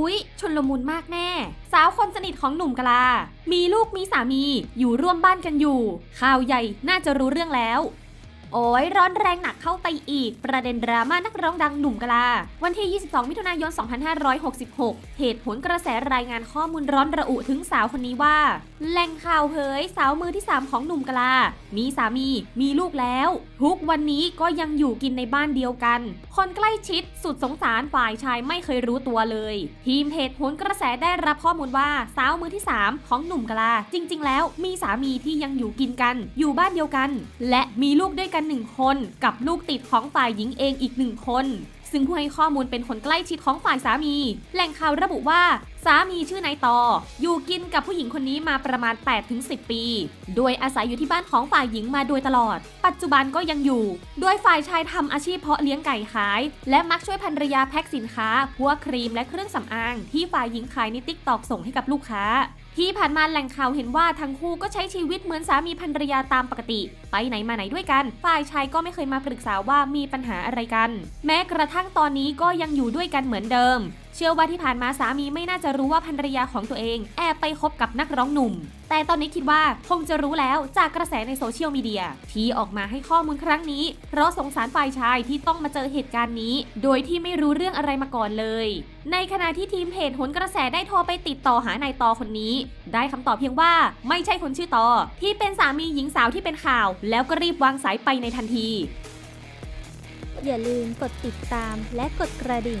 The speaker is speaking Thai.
อุ๊ย ชนลมุนมากแน่ สาวคนสนิทของหนุ่มกลา มีลูกมีสามีอยู่ร่วมบ้านกันอยู่ ข่าวใหญ่น่าจะรู้เรื่องแล้ว โอ้ยร้อนแรงหนักเข้าไปอีก ประเด็นดราม่านักร้องดังหนุ่มกลา วันที่ 22 มิถุนายน 2566 เหตุผลกระแสรายงานข้อมูลร้อนระอุถึงสาวคนนี้ว่า แหล่งข่าวเผยสาวมือที่ 3 ของหนุ่มกลา มีสามี มีลูกแล้ว ทุกวันนี้ก็ยังอยู่กินในบ้านเดียวกัน คนใกล้ชิดสุดสงสารฝ่ายชายไม่เคยรู้ตัวเลย ทีมเพจโหนกระแสได้รับข้อมูลว่าสาวมือที่ 3 ของหนุ่มกลา จริง ๆ แล้วมีสามีที่ยังอยู่กินกัน อยู่บ้านเดียวกัน และมีลูกด้วยกันนึ่งคน กับลูกติดของฝ่ายหญิงเองอีกหนึ่งคน ซึ่งผู้ให้ข้อมูลเป็นคนใกล้ชิดของฝ่ายสามี แหล่งข่าวระบุว่าสามีชื่อนายตออยู่กินกับผู้หญิงคนนี้มาประมาณ 8-10 ปี โดยอาศัยอยู่ที่บ้านของฝ่ายหญิงมาโดยตลอด ปัจจุบันก็ยังอยู่ โดยฝ่ายชายทำอาชีพเพาะเลี้ยงไก่ขาย และมักช่วยภรรยาแพ็คสินค้า พวกครีมและเครื่องสำอาง ที่ฝ่ายหญิงขายในติ๊กตอกส่งให้กับลูกค้าที่ผ่านมาแหล่งข่าวเห็นว่าทั้งคู่ก็ใช้ชีวิตเหมือนสามีภรรยาตามปกติ ไปไหนมาไหนด้วยกัน ฝ่ายชายก็ไม่เคยมาปรึกษาว่ามีปัญหาอะไรกัน แม้กระทั่งตอนนี้ก็ยังอยู่ด้วยกันเหมือนเดิมเชื่อว่าที่ผ่านมาสามีไม่น่าจะรู้ว่าภรรยาของตัวเอง แอบไปคบกับนักร้องหนุ่ม แต่ตอนนี้คิดว่าคงจะรู้แล้วจากกระแสในโซเชียลมีเดียที่ออกมาให้ข้อมูลครั้งนี้ เพราะสงสารฝ่ายชายที่ต้องมาเจอเหตุการณ์นี้ โดยที่ไม่รู้เรื่องอะไรมาก่อนเลย ในขณะที่ทีมเพจหนกระแสได้โทรไปติดต่อหานายตอคนนี้ ได้คำตอบเพียงว่าไม่ใช่คนชื่อตอ ที่เป็นสามีหญิงสาวที่เป็นข่าว แล้วก็รีบวางสายไปในทันที อย่าลืมกดติดตามและกดกระดิ่ง